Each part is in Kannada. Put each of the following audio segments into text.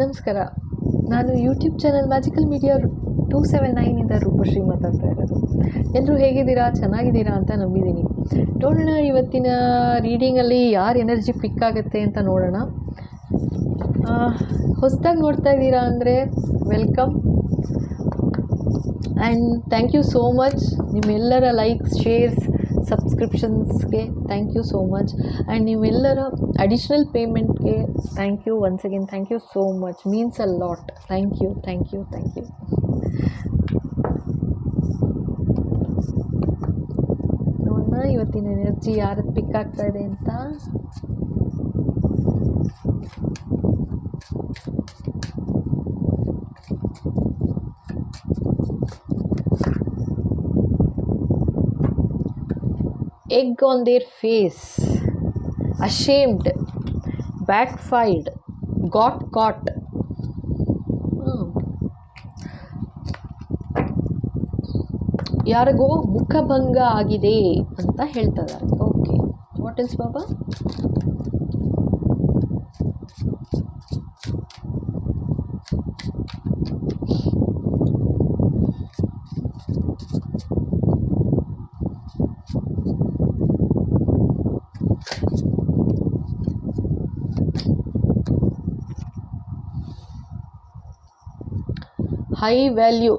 ನಮಸ್ಕಾರ. ನಾನು YouTube channel magical media two seven ನೈನಿಂದ Roopashree ಮಾತಾಡ್ತಾ ಇರೋದು. ಎಲ್ಲರೂ ಹೇಗಿದ್ದೀರಾ? ಚೆನ್ನಾಗಿದ್ದೀರಾ ಅಂತ ನಂಬಿದ್ದೀನಿ. ನೋಡೋಣ, ಇವತ್ತಿನ ರೀಡಿಂಗಲ್ಲಿ ಯಾರು ಎನರ್ಜಿ ಪಿಕ್ ಆಗುತ್ತೆ ಅಂತ ನೋಡೋಣ. ಹೊಸದಾಗಿ ನೋಡ್ತಾ ಇದ್ದೀರಾ ಅಂದರೆ welcome and thank you so much ನಿಮ್ಮೆಲ್ಲರ likes shares ಸಬ್ಸ್ಕ್ರಿಪ್ಷನ್ಸ್ಗೆ thank you so much and ನೀವೆಲ್ಲರ additional ಪೇಮೆಂಟ್ಗೆ thank you once again thank you so much means a lot thank you thank you thank you ನೋಡೋಣ ಇವತ್ತಿನ ಎನರ್ಜಿ ಯಾರದ್ದು ಪಿಕ್ ಆಗ್ತಾ ಇದೆ ಅಂತ? Egg on their face, ashamed, backfired, got caught. ಯಾರಿಗೋ ಮುಖಭಂಗ ಆಗಿದೆ ಅಂತ ಹೇಳ್ತಾ ಇದ್ದಾರೆ okay what is baba high value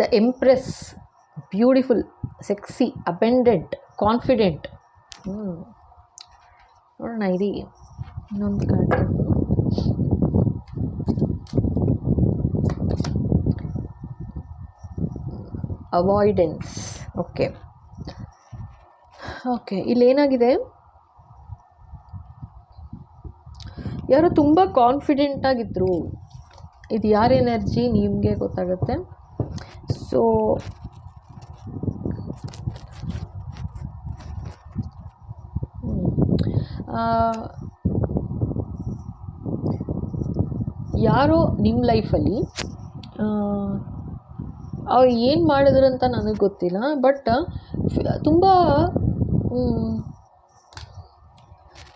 the empress beautiful sexy abundant confident ನೋಡೋಣ, ಇರಿ. ಇನ್ನೊಂದು ಕಾರ್ಡ್ ಅವಾಯ್ಡೆನ್ಸ್ ಓಕೆ ಓಕೆ ಇಲ್ಲೇನಾಗಿದೆ? ಯಾರೋ ತುಂಬ ಕಾನ್ಫಿಡೆಂಟ್ ಆಗಿದ್ದರು ಇದು ಯಾರ ಎನರ್ಜಿ ನಿಮಗೆ ಗೊತ್ತಾಗುತ್ತೆ. ಸೊ ಯಾರೋ ನಿಮ್ಮ ಲೈಫಲ್ಲಿ ಅವ್ರು ಏನು ಮಾಡಿದ್ರು ಅಂತ ನನಗೆ ಗೊತ್ತಿಲ್ಲ ಬಟ್ ತುಂಬ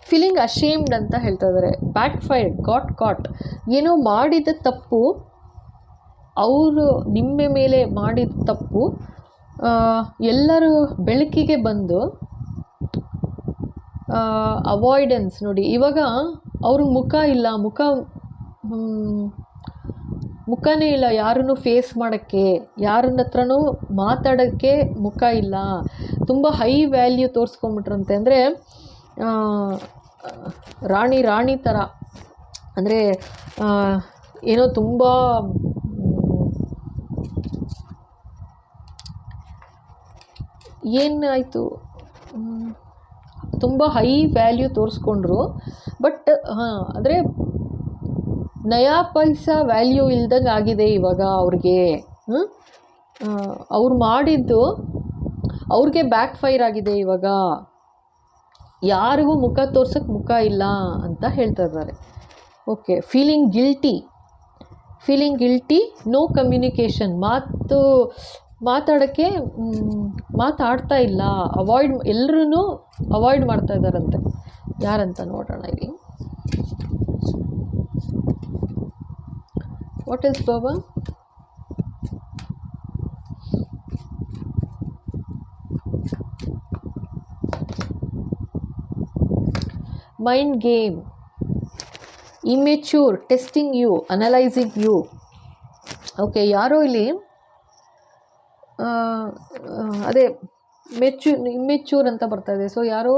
ಫೀಲಿಂಗ್ ಅಶೇಮ್ಡ್ ಅಂತ ಹೇಳ್ತಾ ಇದ್ದಾರೆ ಬ್ಯಾಕ್ ಫೈರ್ ಗಾಟ್ ಕಾಟ್ ಏನೋ ಮಾಡಿದ ತಪ್ಪು, ಅವರು ನಿಮ್ಮ ಮೇಲೆ ಮಾಡಿದ ತಪ್ಪು ಎಲ್ಲರೂ ಬೆಳಕಿಗೆ ಬಂದು ಅವಾಯ್ಡೆನ್ಸ್ ನೋಡಿ. ಇವಾಗ ಅವ್ರ ಮುಖ ಇಲ್ಲ, ಮುಖ ಮುಖನೇ ಇಲ್ಲ. ಯಾರನ್ನು ಫೇಸ್ ಮಾಡೋಕ್ಕೆ ಯಾರನ್ನ ಹತ್ರನೂ ಮಾತಾಡೋಕ್ಕೆ ಮುಖ ಇಲ್ಲ. ತುಂಬ ಹೈ ವ್ಯಾಲ್ಯೂ ತೋರಿಸ್ಕೊಂಬಿಟ್ರಂತೆ ಅಂದರೆ ರಾಣಿ ರಾಣಿ ಥರ ಅಂದರೆ ಏನೋ ತುಂಬ ಏನಾಯಿತು ತುಂಬ ಹೈ ವ್ಯಾಲ್ಯೂ ತೋರಿಸ್ಕೊಂಡ್ರು. ಬಟ್ ಹಾಂ, ಅಂದರೆ, ನಯಾ ಪೈಸಾ ವ್ಯಾಲ್ಯೂ ಇಲ್ದಂಗೆ ಆಗಿದೆ ಇವಾಗ ಅವ್ರಿಗೆ. ಅವ್ರು ಮಾಡಿದ್ದು ಅವ್ರಿಗೆ ಬ್ಯಾಕ್ ಫೈರ್ ಆಗಿದೆ ಇವಾಗ. ಯಾರಿಗೂ ಮುಖ ತೋರ್ಸೋಕ್ಕೆ ಮುಖ ಇಲ್ಲ ಅಂತ ಹೇಳ್ತಾ ಇದ್ದಾರೆ. Okay feeling guilty feeling guilty no communication ಮಾತು, ಮಾತಾಡೋಕ್ಕೆ ಮಾತಾಡ್ತಾ ಇಲ್ಲ. ಅವಾಯ್ಡ್ ಎಲ್ಲರೂ ಅವಾಯ್ಡ್ ಮಾಡ್ತಾ ಇದ್ದಾರಂತೆ. ಯಾರಂತ ನೋಡೋಣ ಇಲ್ಲಿ. What is Baba mind game immature testing you analysing you okay ಯಾರೋ ಇಲ್ಲಿ ಅದೇ ಮೆಚ್ಯೂ ಇಮ್ಮೆಚ್ಯೂರ್ ಅಂತ ಬರ್ತಾ ಇದೆ. ಸೊ ಯಾರೋ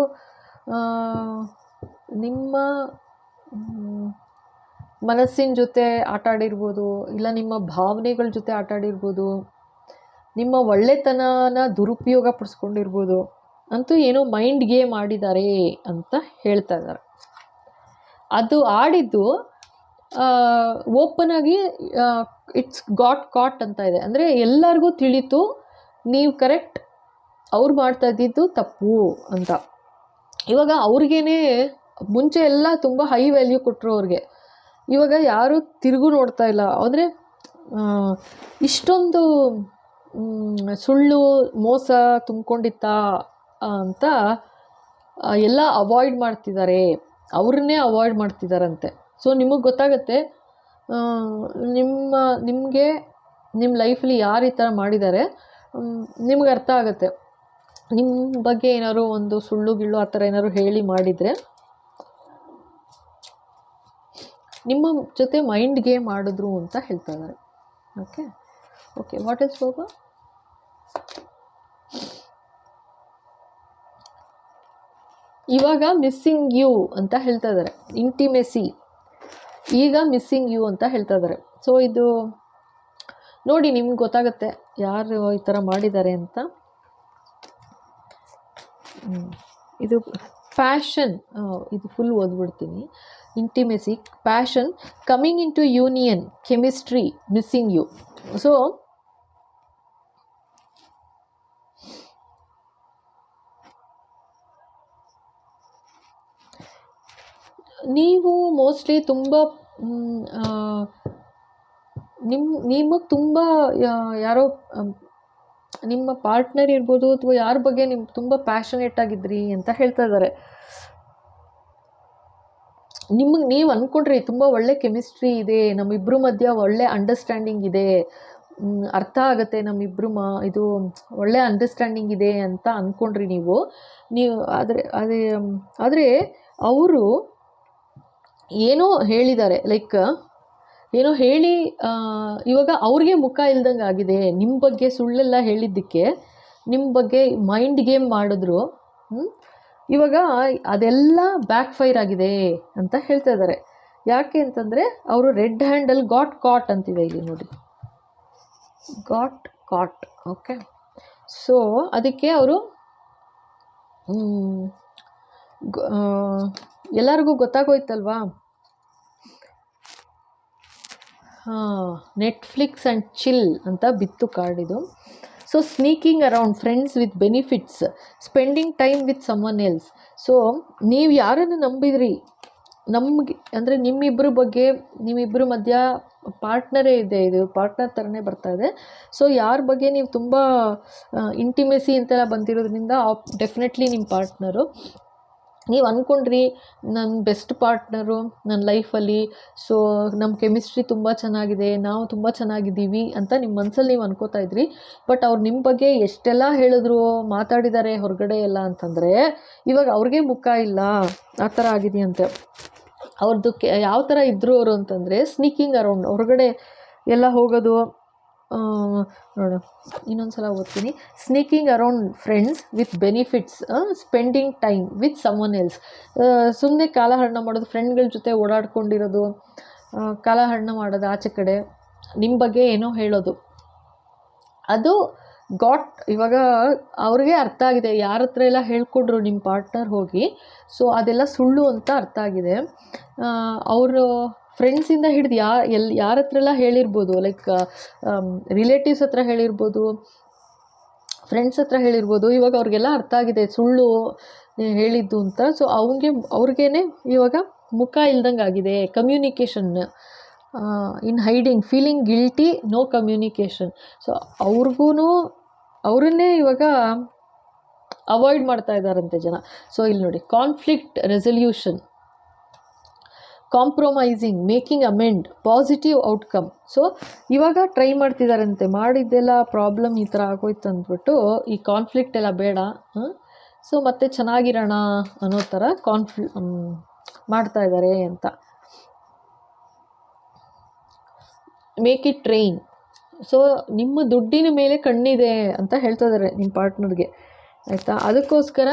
ನಿಮ್ಮ ಮನಸ್ಸಿನ ಜೊತೆ ಆಟ ಆಡಿರ್ಬೋದು, ಇಲ್ಲ ನಿಮ್ಮ ಭಾವನೆಗಳ ಜೊತೆ ಆಟ ಆಡಿರ್ಬೋದು, ನಿಮ್ಮ ಒಳ್ಳೆತನನ ದುರುಪಯೋಗ ಪಡಿಸ್ಕೊಂಡಿರ್ಬೋದು ಅಂತೂ ಏನೋ ಮೈಂಡ್ ಗೇಮ್ ಆಡಿದ್ದಾರೆ ಅಂತ ಹೇಳ್ತಾ ಇದ್ದಾರೆ. ಅದು ಆಡಿದ್ದು ಓಪನ್ ಆಗಿ ಇಟ್ಸ್ ಗಾಟ್ ಕಾಟ್ ಅಂತ ಇದೆ. ಅಂದರೆ ಎಲ್ಲರಿಗೂ ತಿಳಿತು, ನೀವು ಕರೆಕ್ಟ್ ಅವ್ರು ಮಾಡ್ತಾ ಇದ್ದಿದ್ದು ತಪ್ಪು ಅಂತ. ಇವಾಗ ಅವ್ರಿಗೇನೆ ಮುಂಚೆ ಎಲ್ಲ ತುಂಬ ಹೈ ವ್ಯಾಲ್ಯೂ ಕೊಟ್ಟರು ಅವ್ರಿಗೆ. ಇವಾಗ ಯಾರೂ ತಿರುಗು ನೋಡ್ತಾ ಇಲ್ಲ. ಅಂದರೆ ಇಷ್ಟೊಂದು ಸುಳ್ಳು, ಮೋಸ ತುಂಬಿಕೊಂಡಿತ್ತಾ ಅಂತ ಎಲ್ಲ ಅವಾಯ್ಡ್ ಮಾಡ್ತಿದ್ದಾರೆ ಅವ್ರನ್ನೇ ಅವಾಯ್ಡ್ ಮಾಡ್ತಿದ್ದಾರಂತೆ ಸೊ ನಿಮಗೆ ಗೊತ್ತಾಗುತ್ತೆ ನಿಮ್ಮ, ನಿಮಗೆ ನಿಮ್ಮ ಲೈಫಲ್ಲಿ ಯಾರು ಈ ಥರ ಮಾಡಿದ್ದಾರೆ ನಿಮ್ಗೆ ಅರ್ಥ ಆಗುತ್ತೆ. ನಿಮ್ಮ ಬಗ್ಗೆ ಏನಾದ್ರು ಒಂದು ಸುಳ್ಳು ಗಿಳ್ಳು ಆ ಥರ ಏನಾದ್ರು ಹೇಳಿ ಮಾಡಿದರೆ, ನಿಮ್ಮ ಜೊತೆ ಮೈಂಡ್ ಗೇಮ್ ಮಾಡಿದ್ರು ಅಂತ ಹೇಳ್ತಾ ಇದ್ದಾರೆ okay okay what is Baba ಇವಾಗ ಮಿಸ್ಸಿಂಗ್ ಯು ಅಂತ ಹೇಳ್ತಾ ಇದ್ದಾರೆ ಇಂಟಿಮೆಸಿ ಈಗ ಮಿಸ್ಸಿಂಗ್ ಯು ಅಂತ ಹೇಳ್ತಾ ಇದ್ದಾರೆ ಸೊ ಇದು ನೋಡಿ ನಿಮ್ಗೆ ಗೊತ್ತಾಗುತ್ತೆ ಯಾರು ಈ ಥರ ಮಾಡಿದ್ದಾರೆ ಅಂತ. ಇದು ಪ್ಯಾಷನ್ ಇದು full ಓದ್ಬಿಡ್ತೀನಿ. Intimacy passion coming into union chemistry missing you so ನೀವು ಮೋಸ್ಟ್ಲಿ ತುಂಬ ನಿಮ್ಮ ನಿಮಗೆ ತುಂಬ ಯಾರೋ ನಿಮ್ಮ ಪಾರ್ಟ್ನರ್ ಇರ್ಬೋದು ಅಥವಾ ಯಾರ ಬಗ್ಗೆ ನಿಮ್ಗೆ ತುಂಬ ಪ್ಯಾಷನೇಟ್ ಆಗಿದ್ರಿ ಅಂತ ಹೇಳ್ತಾ ಇದ್ದಾರೆ ನಿಮಗೆ ನೀವು ಅಂದ್ಕೊಂಡ್ರಿ ತುಂಬ ಒಳ್ಳೆ ಕೆಮಿಸ್ಟ್ರಿ ಇದೆ ನಮ್ಮಿಬ್ಬರ ಮಧ್ಯ ಒಳ್ಳೆ ಅಂಡರ್ಸ್ಟ್ಯಾಂಡಿಂಗ್ ಇದೆ ಅರ್ಥ ಆಗುತ್ತೆ ನಮ್ಮಿಬ್ಬರು ಮಾ, ಇದು ಒಳ್ಳೆ ಅಂಡರ್ಸ್ಟ್ಯಾಂಡಿಂಗ್ ಇದೆ ಅಂತ ಅಂದ್ಕೊಂಡ್ರಿ ನೀವು. ನೀವು, ಆದರೆ, ಅದೇ ಆದರೆ, ಅವರು ಏನೋ ಹೇಳಿದ್ದಾರೆ ಲೈಕ್ ಏನೋ ಹೇಳಿ ಇವಾಗ ಅವ್ರಿಗೆ ಮುಖ ಇಲ್ದಂಗೆ ಆಗಿದೆ ನಿಮ್ಮ ಬಗ್ಗೆ ಸುಳ್ಳೆಲ್ಲ ಹೇಳಿದ್ದಕ್ಕೆ ನಿಮ್ಮ ಬಗ್ಗೆ ಮೈಂಡ್ ಗೇಮ್ ಮಾಡಿದ್ರು? ಇವಾಗ ಅದೆಲ್ಲ ಬ್ಯಾಕ್ ಫೈರ್ ಆಗಿದೆ ಅಂತ ಹೇಳ್ತಾ ಇದ್ದಾರೆ. ಯಾಕೆ ಅಂತಂದರೆ ಅವರು ರೆಡ್ ಹ್ಯಾಂಡಲ್ ಗಾಟ್ ಕಾಟ್ ಅಂತಿದೆ ಇಲ್ಲಿ ನೋಡಿ. ಗಾಟ್ ಕಾಟ್ ಓಕೆ ಸೊ ಅದಕ್ಕೆ ಅವರು ಎಲ್ಲರಿಗೂ ಗೊತ್ತಾಗೋಯ್ತಲ್ವಾ? ಹಾಂ ನೆಟ್ಫ್ಲಿಕ್ಸ್ ಆ್ಯಂಡ್ ಚಿಲ್ ಅಂತ ಬಿತ್ತು ಕಾರ್ಡ್ ಇದು. So sneaking around friends with benefits spending time with someone else so ನೀವು ಯಾರನ್ನು ನಂಬಿದ್ರಿ? ನಮಗೆ, ಅಂದರೆ ನಿಮ್ಮಿಬ್ಬರ ಬಗ್ಗೆ ನಿಮ್ಮಿಬ್ಬರ ಮಧ್ಯ ಪಾರ್ಟ್ನರೇ ಇದೆ ಇದು ಪಾರ್ಟ್ನರ್ ಥರನೇ ಬರ್ತಾ ಇದೆ. ಸೊ ಯಾರ ಬಗ್ಗೆ ನೀವು ತುಂಬ ಇಂಟಿಮೆಸಿ ಅಂತೆಲ್ಲ ಬಂದಿರೋದ್ರಿಂದ ಡೆಫಿನೆಟ್ಲಿ ನಿಮ್ಮ ಪಾರ್ಟ್ನರು ನೀವು ಅಂದ್ಕೊಂಡ್ರಿ ನನ್ನ ಬೆಸ್ಟ್ ಪಾರ್ಟ್ನರು ನನ್ನ ಲೈಫಲ್ಲಿ ಸೊ ನಮ್ಮ ಕೆಮಿಸ್ಟ್ರಿ ತುಂಬ ಚೆನ್ನಾಗಿದೆ, ನಾವು ತುಂಬ ಚೆನ್ನಾಗಿದ್ದೀವಿ ಅಂತ ನಿಮ್ಮ ಮನಸ್ಸಲ್ಲಿ ನೀವು ಅನ್ಕೋತಾ ಇದ್ರಿ. ಬಟ್ ಅವ್ರು ನಿಮ್ಮ ಬಗ್ಗೆ ಎಷ್ಟೆಲ್ಲ ಹೇಳಿದ್ರು ಮಾತಾಡಿದ್ದಾರೆ ಹೊರಗಡೆ ಎಲ್ಲ ಅಂತಂದರೆ, ಇವಾಗ ಅವ್ರಿಗೆ ಮುಖ ಇಲ್ಲ, ಆ ಥರ ಆಗಿದೆಯಂತೆ. ಅವ್ರದ್ದು ಕೆ, ಯಾವ ಥರ ಇದ್ದರು ಅವರು ಅಂತಂದರೆ ಸ್ನೀಕಿಂಗ್ ಅರೌಂಡ್ ಹೊರಗಡೆ ಎಲ್ಲ ಹೋಗೋದು ನೋಡು ಇನ್ನೊಂದು ಸಲ ಓದ್ತೀನಿ sneaking around friends with benefits spending time with someone else ಸುಮ್ಮನೆ ಕಾಲಹರಣ ಮಾಡೋದು ಫ್ರೆಂಡ್ಗಳ ಜೊತೆ ಓಡಾಡ್ಕೊಂಡಿರೋದು ಕಾಲಹರಣ ಮಾಡೋದು ಆಚೆ ಕಡೆ ನಿಮ್ಮ ಬಗ್ಗೆ ಏನೋ ಹೇಳೋದು. ಅದು ಗಾಟ್ ಇವಾಗ ಅವ್ರಿಗೆ ಅರ್ಥ ಆಗಿದೆ. ಯಾರ ಹತ್ರ ಎಲ್ಲ ಹೇಳ್ಕೊಡ್ರು ನಿಮ್ಮ ಪಾರ್ಟ್ನರ್ ಹೋಗಿ ಸೊ ಅದೆಲ್ಲ ಸುಳ್ಳು ಅಂತ ಅರ್ಥ ಆಗಿದೆ. ಅವರು ಫ್ರೆಂಡ್ಸಿಂದ ಹಿಡಿದು ಯಾ ಎಲ್ಲಿ ಯಾರ ಹತ್ರ ಎಲ್ಲ ಹೇಳಿರ್ಬೋದು ಲೈಕ್ ರಿಲೇಟಿವ್ಸ್ ಹತ್ರ ಹೇಳಿರ್ಬೋದು ಫ್ರೆಂಡ್ಸ್ ಹತ್ರ ಹೇಳಿರ್ಬೋದು, ಇವಾಗ ಅವ್ರಿಗೆಲ್ಲ ಅರ್ಥ ಆಗಿದೆ, ಸುಳ್ಳು ಹೇಳಿದ್ದು ಅಂತ. ಸೊ ಅವನಿಗೆ, ಅವ್ರಿಗೇನೆ ಇವಾಗ ಮುಖ ಇಲ್ದಂಗೆ ಆಗಿದೆ communication in hiding feeling guilty no communication so ಅವ್ರಿಗೂ ಅವರನ್ನೇ ಇವಾಗ ಅವಾಯ್ಡ್ ಮಾಡ್ತಾ ಇದ್ದಾರಂತೆ ಜನ. ಸೊ ಇಲ್ಲಿ ನೋಡಿ conflict resolution compromising making amend positive outcome so ಇವಾಗ ಟ್ರೈ ಮಾಡ್ತಿದ್ದಾರಂತೆ ಮಾಡಿದ್ದೆಲ್ಲ ಪ್ರಾಬ್ಲಮ್ ಈ ಥರ ಆಗೋಯ್ತು ಅಂದ್ಬಿಟ್ಟು ಈ ಕಾನ್ಫ್ಲಿಕ್ಟ್ ಎಲ್ಲ ಬೇಡ ಸೊ ಮತ್ತೆ ಚೆನ್ನಾಗಿರೋಣ ಅನ್ನೋ ಥರ ಕಾನ್ಫ್ಲಿ ಮಾಡ್ತಾ ಇದ್ದಾರೆ ಅಂತ. ಮೇಕ್ ಇಟ್ ಟ್ರೈನ್ ಸೊ ನಿಮ್ಮ ದುಡ್ಡಿನ ಮೇಲೆ ಕಣ್ಣಿದೆ ಅಂತ ಹೇಳ್ತಾ ಇದ್ದಾರೆ ನಿಮ್ಮ ಪಾರ್ಟ್ನರ್ಗೆ ಆಯಿತಾ? ಅದಕ್ಕೋಸ್ಕರ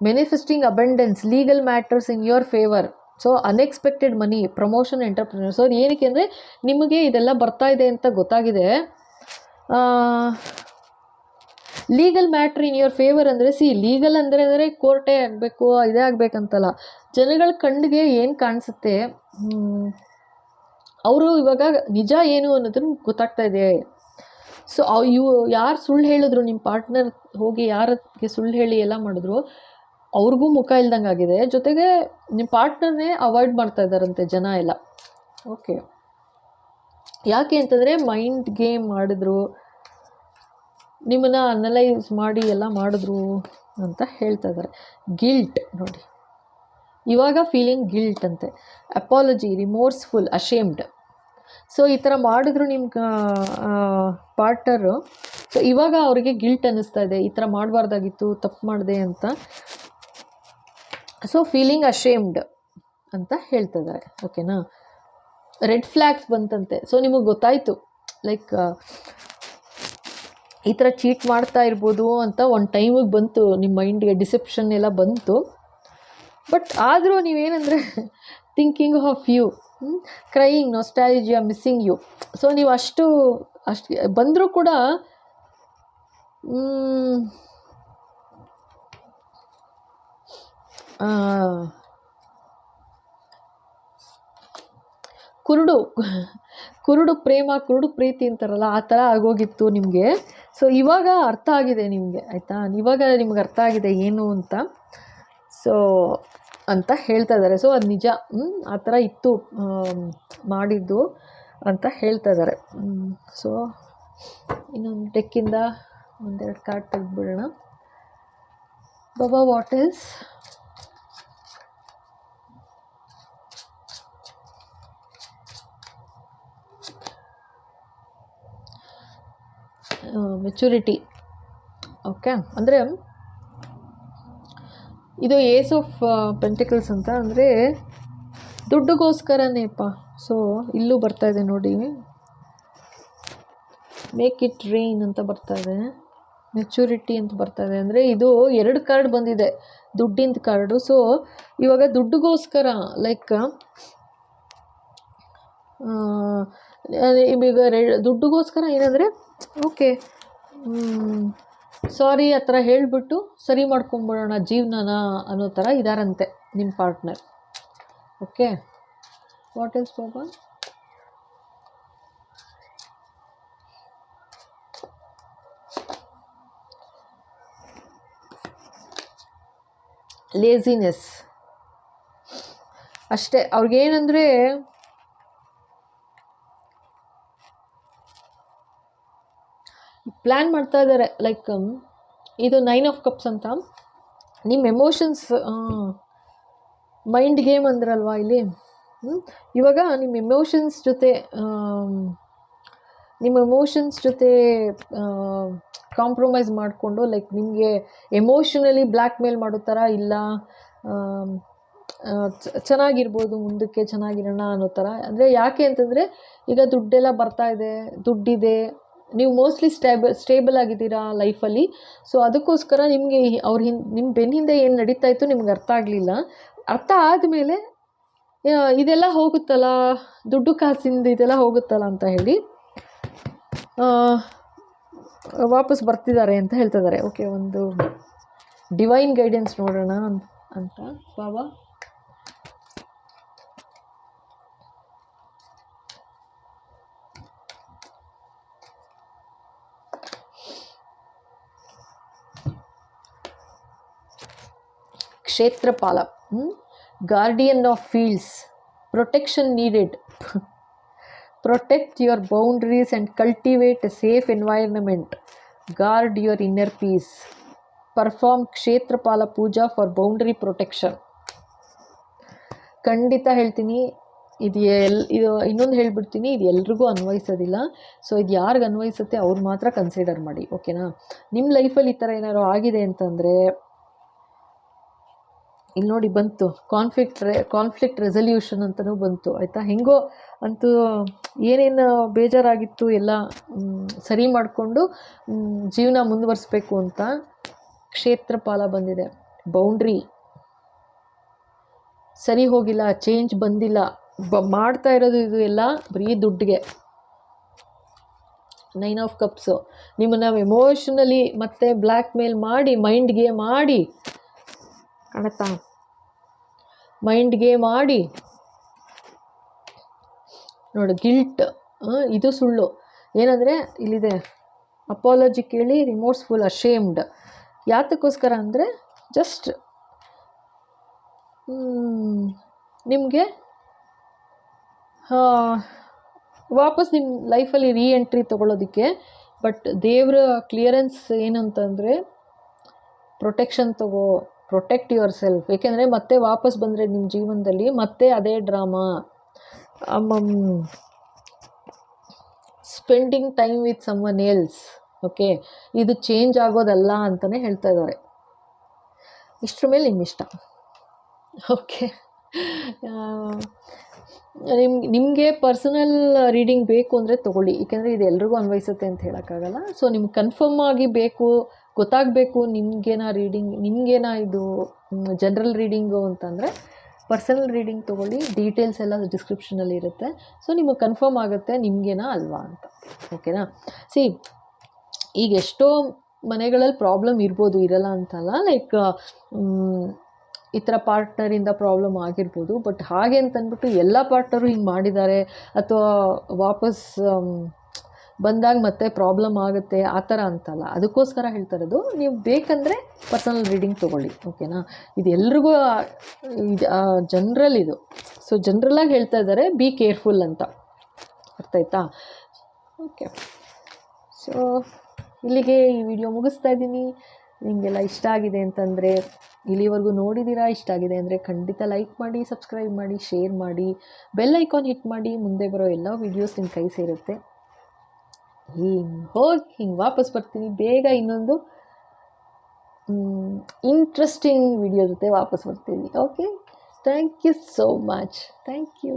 manifesting abundance legal matters in your favour so unexpected money promotion entrepreneur so ಏನಕ್ಕೆ ಅಂದರೆ ನಿಮಗೆ ಇದೆಲ್ಲ ಬರ್ತಾ ಇದೆ ಅಂತ ಗೊತ್ತಾಗಿದೆ. Legal matter in your favour ಅಂದರೆ ಸಿ ಲೀಗಲ್ ಅಂದರೆ ಅಂದರೆ ಕೋರ್ಟೇ ಆಗಬೇಕು, ಇದೇ ಆಗಬೇಕಂತಲ್ಲ. ಜನಗಳ ಕಣ್ಣಿಗೆ ಏನು ಕಾಣಿಸುತ್ತೆ? ಅವರು ಇವಾಗ ನಿಜ ಏನು ಅನ್ನೋದನ್ನು ಗೊತ್ತಾಗ್ತಾ ಇದೆ. ಸೊ ಇವು ಯಾರು ಸುಳ್ಳು ಹೇಳಿದ್ರು? ನಿಮ್ಮ ಪಾರ್ಟ್ನರ್ ಹೋಗಿ ಯಾರಿಗೆ ಸುಳ್ಳು ಹೇಳಿ ಎಲ್ಲ ಮಾಡಿದ್ರು? ಅವ್ರಿಗೂ ಮುಖ ಇಲ್ದಂಗೆ ಆಗಿದೆ. ಜೊತೆಗೆ ನಿಮ್ಮ ಪಾರ್ಟ್ನರ್ನೇ ಅವಾಯ್ಡ್ ಮಾಡ್ತಾ ಇದ್ದಾರಂತೆ ಜನ ಎಲ್ಲ. ಓಕೆ. ಯಾಕೆ ಅಂತಂದರೆ ಮೈಂಡ್ ಗೇಮ್ ಮಾಡಿದ್ರು ನಿಮ್ಮನ್ನು ಅನಲೈಸ್ ಮಾಡಿ ಎಲ್ಲ ಮಾಡಿದ್ರು ಅಂತ ಹೇಳ್ತಾ ಇದ್ದಾರೆ. ಗಿಲ್ಟ್ ನೋಡಿ. ಇವಾಗ ಫೀಲಿಂಗ್ ಗಿಲ್ಟ್ ಅಂತೆ. Apology remorseful ashamed. ಸೊ ಈ ಥರ ಮಾಡಿದ್ರು ನಿಮ್ಮ ಪಾರ್ಟ್ನರು. ಸೊ ಇವಾಗ ಅವರಿಗೆ ಗಿಲ್ಟ್ ಅನ್ನಿಸ್ತಾ ಇದೆ. ಈ ಥರ ಮಾಡಬಾರ್ದಾಗಿತ್ತು ತಪ್ಪು ಮಾಡಿದೆ ಅಂತ. ಸೊ ಫೀಲಿಂಗ್ ಅಶೇಮ್ಡ್ ಅಂತ ಹೇಳ್ತಿದ್ದಾರೆ ಓಕೆನಾ ರೆಡ್ ಫ್ಲ್ಯಾಗ್ಸ್ ಬಂತಂತೆ. ಸೊ ನಿಮಗೆ ಗೊತ್ತಾಯಿತು ಲೈಕ್ ಈ ಥರ ಚೀಟ್ ಮಾಡ್ತಾ ಇರ್ಬೋದು ಅಂತ ಒಂದು ಟೈಮಿಗೆ ಬಂತು ನಿಮ್ಮ ಮೈಂಡ್ಗೆ ಡಿಸೆಪ್ಷನ್ ಎಲ್ಲ ಬಂತು. ಬಟ್ ಆದರೂ ನೀವೇನಂದರೆ thinking of you crying nostalgia missing you so ನೀವು ಅಷ್ಟು ಅಷ್ಟು, ಬಂದರೂ ಕೂಡ ಮ್, ಆ, ಕುರುಡು ಕುರುಡು ಪ್ರೇಮ, ಕುರುಡು ಪ್ರೀತಿ ಅಂತಾರಲ್ಲ, ಆ ಥರ ಆಗೋಗಿತ್ತು ನಿಮಗೆ. ಸೊ ಇವಾಗ ಅರ್ಥ ಆಗಿದೆ ನಿಮಗೆ, ಆಯಿತಾ? ಇವಾಗ ನಿಮ್ಗೆ ಅರ್ಥ ಆಗಿದೆ ಏನು ಅಂತ. ಸೊ ಅಂತ ಹೇಳ್ತಾ ಇದ್ದಾರೆ. ಸೊ ಅದು ನಿಜ? ಆ ಥರ ಇತ್ತು ಮಾಡಿದ್ದು ಅಂತ ಹೇಳ್ತಾ ಇದ್ದಾರೆ. ಸೊ ಇನ್ನೊಂದು ಡೆಕ್ಕಿಂದ ಒಂದೆರಡು card ತೆಗೆದ್ಬಿಡೋಣ. Baba what is maturity okay ಅಂದರೆ ಇದು ಏಸ್ ಆಫ್ ಪೆಂಟಿಕಲ್ಸ್ ಅಂತ ಅಂದರೆ ದುಡ್ಡುಗೋಸ್ಕರನೇಪ್ಪ ಸೊ ಇಲ್ಲೂ ಬರ್ತಾ ಇದೆ ನೋಡಿ. ಮೇಕ್ ಇಟ್ ರೈನ್ ಅಂತ ಬರ್ತಾ ಇದೆ. ಮೆಚುರಿಟಿ ಅಂತ ಬರ್ತಾ ಇದೆ. ಅಂದರೆ ಇದು ಎರಡು ಕಾರ್ಡ್ ಬಂದಿದೆ. ದುಡ್ಡಿಂದ ಕಾರ್ಡು ಸೊ ಇವಾಗ ದುಡ್ಡುಗೋಸ್ಕರ ಲೈಕ್ ಈಗ ದುಡ್ಡುಗೋಸ್ಕರ ಏನಂದರೆ ಓಕೆ. ಸಾರಿ, ಆ ಥರ ಹೇಳಿಬಿಟ್ಟು ಸರಿ ಮಾಡ್ಕೊಂಬಿಡೋಣ ಜೀವನನ ಅನ್ನೋ ಥರ ಇದಾರಂತೆ ನಿಮ್ಮ partner. Okay. What is Baba laziness ಅಷ್ಟೇ. ಅವ್ರಿಗೇನಂದರೆ ಪ್ಲ್ಯಾನ್ ಮಾಡ್ತಾ ಇದ್ದಾರೆ ಲೈಕ್ ಇದು ನೈನ್ ಆಫ್ ಕಪ್ಸ್ ಅಂತ. ನಿಮ್ಮ ಎಮೋಷನ್ಸ್ ಮೈಂಡ್ ಗೇಮ್ ಅಂದ್ರಲ್ವಾ ಇಲ್ಲಿ? ಇವಾಗ ನಿಮ್ಮ ಎಮೋಷನ್ಸ್ ಜೊತೆ ನಿಮ್ಮ ಎಮೋಷನ್ಸ್ ಜೊತೆ ಕಾಂಪ್ರಮೈಸ್ ಮಾಡಿಕೊಂಡು ಲೈಕ್ ನಿಮಗೆ ಎಮೋಷನಲಿ ಬ್ಲ್ಯಾಕ್ ಮೇಲ್ ಮಾಡೋ ಥರ ಇಲ್ಲ ಚೆನ್ನಾಗಿರ್ಬೋದು, ಮುಂದಕ್ಕೆ ಚೆನ್ನಾಗಿರೋಣ ಅನ್ನೋ ಥರ ಅಂದರೆ ಯಾಕೆ ಅಂತಂದರೆ, ಈಗ ದುಡ್ಡೆಲ್ಲ ಬರ್ತಾ ಇದೆ, ದುಡ್ಡಿದೆ ನೀವು ಮೋಸ್ಟ್ಲಿ ಸ್ಟೇಬಲ್ ಸ್ಟೇಬಲ್ ಆಗಿದ್ದೀರಾ ಲೈಫಲ್ಲಿ ಸೊ ಅದಕ್ಕೋಸ್ಕರ ನಿಮಗೆ ಅವ್ರ ಹಿಂದೆ ನಿಮ್ಮ ಬೆನ್ನ ಹಿಂದೆ ಏನು ನಡೀತಾ ಇತ್ತು ನಿಮ್ಗೆ ಅರ್ಥ ಆಗಲಿಲ್ಲ. ಅರ್ಥ ಆದಮೇಲೆ ಇದೆಲ್ಲ ಹೋಗುತ್ತಲ್ಲ, ದುಡ್ಡು ಕಾಸಿಂದ ಇದೆಲ್ಲ ಹೋಗುತ್ತಲ್ಲ ಅಂತ ಹೇಳಿ ವಾಪಸ್ ಬರ್ತಿದ್ದಾರೆ ಅಂತ ಹೇಳ್ತಿದ್ದಾರೆ ಓಕೆ ಒಂದು ಡಿವೈನ್ ಗೈಡೆನ್ಸ್ ನೋಡೋಣ ಅಂತ Baba Kshetrapala guardian of fields protection needed protect your boundaries and cultivate safe environment guard your inner peace perform Kshetrapala puja for boundary protection ಖಂಡಿತ ಹೇಳ್ತೀನಿ, ಇದು ಎಲ್, ಇದು ಇನ್ನೊಂದು ಹೇಳ್ಬಿಡ್ತೀನಿ, ಇದು ಎಲ್ರಿಗೂ ಅನ್ವಯಿಸೋದಿಲ್ಲ. ಸೊ ಇದು ಯಾರಿಗೆ ಅನ್ವಯಿಸುತ್ತೆ, ಅವ್ರು ಮಾತ್ರ ಕನ್ಸಿಡರ್ ಮಾಡಿ ಓಕೆನಾ ನಿಮ್ಮ ಲೈಫಲ್ಲಿ ಈ ಥರ ಏನಾದ್ರು ಆಗಿದೆ ಅಂತಂದರೆ ಇಲ್ಲಿ ನೋಡಿ ಬಂತು. ಕಾನ್ಫ್ಲಿಕ್ಟ್ ರೆ ಕಾನ್ಫ್ಲಿಕ್ಟ್ ರೆಸಲ್ಯೂಷನ್ ಅಂತಲೂ ಬಂತು. ಆಯಿತಾ? ಹೆಂಗೋ ಅಂತೂ ಏನೇನು ಬೇಜಾರಾಗಿತ್ತು ಎಲ್ಲ ಸರಿ ಮಾಡಿಕೊಂಡು ಜೀವನ ಮುಂದುವರಿಸ್ಬೇಕು ಅಂತ ಕ್ಷೇತ್ರಪಾಲ ಬಂದಿದೆ. ಬೌಂಡ್ರಿ ಸರಿ ಹೋಗಿಲ್ಲ ಚೇಂಜ್ ಬಂದಿಲ್ಲ. ಬ, ಮಾಡ್ತಾ ಇರೋದು ಇದು ಎಲ್ಲ ಬರೀ ದುಡ್ಡಿಗೆ. ನೈನ್ ಆಫ್ ಕಪ್ಸು ನಿಮ್ಮನ್ನು ಎಮೋಷನಲಿ ಮತ್ತು ಬ್ಲ್ಯಾಕ್ ಮೇಲ್ ಮಾಡಿ ಮೈಂಡ್ಗೆ ಮಾಡಿ ಮೈಂಡ್ಗೆ ಮಾಡಿ ನೋಡು, ಗಿಲ್ಟ್ ಇದು ಸುಳ್ಳು. ಏನಂದರೆ, ಇಲ್ಲಿದೆ. ಅಪಾಲಜಿ ಕೇಳಿ ರಿಮೋರ್ಸ್ಫುಲ್, ಅಶೇಮ್ಡ್. ಯಾತಕ್ಕೋಸ್ಕರ ಅಂದರೆ, ಜಸ್ಟ್ ನಿಮಗೆ ವಾಪಸ್ ನಿಮ್ಮ ಲೈಫಲ್ಲಿ ರೀ ಎಂಟ್ರಿ ತೊಗೊಳೋದಕ್ಕೆ, ಬಟ್ ದೇವರ ಕ್ಲಿಯರೆನ್ಸ್ ಏನಂತಂದರೆ, ಪ್ರೊಟೆಕ್ಷನ್ ತಗೋ ಪ್ರೊಟೆಕ್ಟ್ ಯುವರ್ ಸೆಲ್ಫ್ ಏಕೆಂದರೆ ಮತ್ತೆ ವಾಪಸ್ ಬಂದರೆ ನಿಮ್ಮ ಜೀವನದಲ್ಲಿ ಮತ್ತೆ ಅದೇ drama. Spending time with someone else okay ಇದು ಚೇಂಜ್ ಆಗೋದಲ್ಲ ಅಂತಲೇ ಹೇಳ್ತಾ ಇದ್ದಾರೆ. ಇಷ್ಟರ ಮೇಲೆ ನಿಮ್ಮ ಇಷ್ಟ ಓಕೆ ನಿಮ್, ನಿಮಗೆ ಪರ್ಸನಲ್ ರೀಡಿಂಗ್ ಬೇಕು ಅಂದರೆ ತೊಗೊಳ್ಳಿ. ಏಕೆಂದರೆ ಇದು ಎಲ್ರಿಗೂ ಅನ್ವಯಿಸುತ್ತೆ ಅಂತ ಹೇಳೋಕ್ಕಾಗಲ್ಲ. ಸೊ ನಿಮ್ಗೆ ಕನ್ಫರ್ಮ್ ಆಗಿ ಬೇಕು ಗೊತ್ತಾಗಬೇಕು ನಿಮಗೇನ ರೀಡಿಂಗ್ ನಿಮಗೇನ ಇದು ಜನರಲ್ ರೀಡಿಂಗು ಅಂತಂದರೆ ಪರ್ಸನಲ್ ರೀಡಿಂಗ್ ತೊಗೊಳ್ಳಿ ಡೀಟೇಲ್ಸ್ ಎಲ್ಲ ಡಿಸ್ಕ್ರಿಪ್ಷನಲ್ಲಿ ಇರುತ್ತೆ. ಸೊ ನಿಮಗೆ ಕನ್ಫರ್ಮ್ ಆಗುತ್ತೆ ನಿಮಗೇನಾ ಅಲ್ವಾ ಅಂತ. ಓಕೆನಾ ಸಿ ಈಗ ಎಷ್ಟೋ ಮನೆಗಳಲ್ಲಿ ಪ್ರಾಬ್ಲಮ್ ಇರ್ಬೋದು, ಇರಲ್ಲ ಅಂತಲ್ಲ ಲೈಕ್ ಈ ಥರ ಪಾರ್ಟ್ನರಿಂದ ಪ್ರಾಬ್ಲಮ್ ಆಗಿರ್ಬೋದು ಬಟ್ ಹಾಗೆ ಅಂತಂದ್ಬಿಟ್ಟು ಎಲ್ಲ ಪಾರ್ಟ್ನರು ಹಿಂಗೆ ಮಾಡಿದ್ದಾರೆ, ಅಥವಾ ವಾಪಸ್ ಬಂದಾಗ ಮತ್ತೆ ಪ್ರಾಬ್ಲಮ್ ಆಗುತ್ತೆ, ಆ ಥರ ಅಂತಲ್ಲ. ಅದಕ್ಕೋಸ್ಕರ ಹೇಳ್ತಾ ಇರೋದು, ನೀವು ಬೇಕಂದರೆ ಪರ್ಸನಲ್ ರೀಡಿಂಗ್ ತೊಗೊಳ್ಳಿ ಓಕೆನಾ ಇದು ಎಲ್ರಿಗೂ ಜನ್ರಲ್ ಇದು. ಸೊ ಜನ್ರಲಾಗಿ ಹೇಳ್ತಾ ಇದ್ದಾರೆ ಬಿ ಕೇರ್ಫುಲ್ ಅಂತ. ಅರ್ಥ ಆಯ್ತಾ? ಓಕೆ ಸೊ ಇಲ್ಲಿಗೆ ಈ ವಿಡಿಯೋ ಮುಗಿಸ್ತಾ ಇದ್ದೀನಿ. ನಿಮಗೆಲ್ಲ ಇಷ್ಟ ಆಗಿದೆ ಅಂತಂದರೆ, ಇಲ್ಲಿವರೆಗೂ ನೋಡಿದ್ದೀರಾ, ಇಷ್ಟ ಆಗಿದೆ ಅಂದರೆ ಖಂಡಿತ ಲೈಕ್ ಮಾಡಿ ಸಬ್ಸ್ಕ್ರೈಬ್ ಮಾಡಿ ಶೇರ್ ಮಾಡಿ ಬೆಲ್ ಐಕಾನ್ ಹಿಟ್ ಮಾಡಿ, ಮುಂದೆ ಬರೋ ಎಲ್ಲ ವೀಡಿಯೋಸ್ ನಿಮ್ಮ ಕೈ ಸೇರುತ್ತೆ. ಹಿಂಗೆ ಹೋಗಿ ಹಿಂಗೆ ವಾಪಸ್ ಬರ್ತೀನಿ, ಬೇಗ ಇನ್ನೊಂದು ಇಂಟ್ರೆಸ್ಟಿಂಗ್ ವಿಡಿಯೋ ಜೊತೆ ವಾಪಸ್ ಬರ್ತೀನಿ okay thank you so much thank you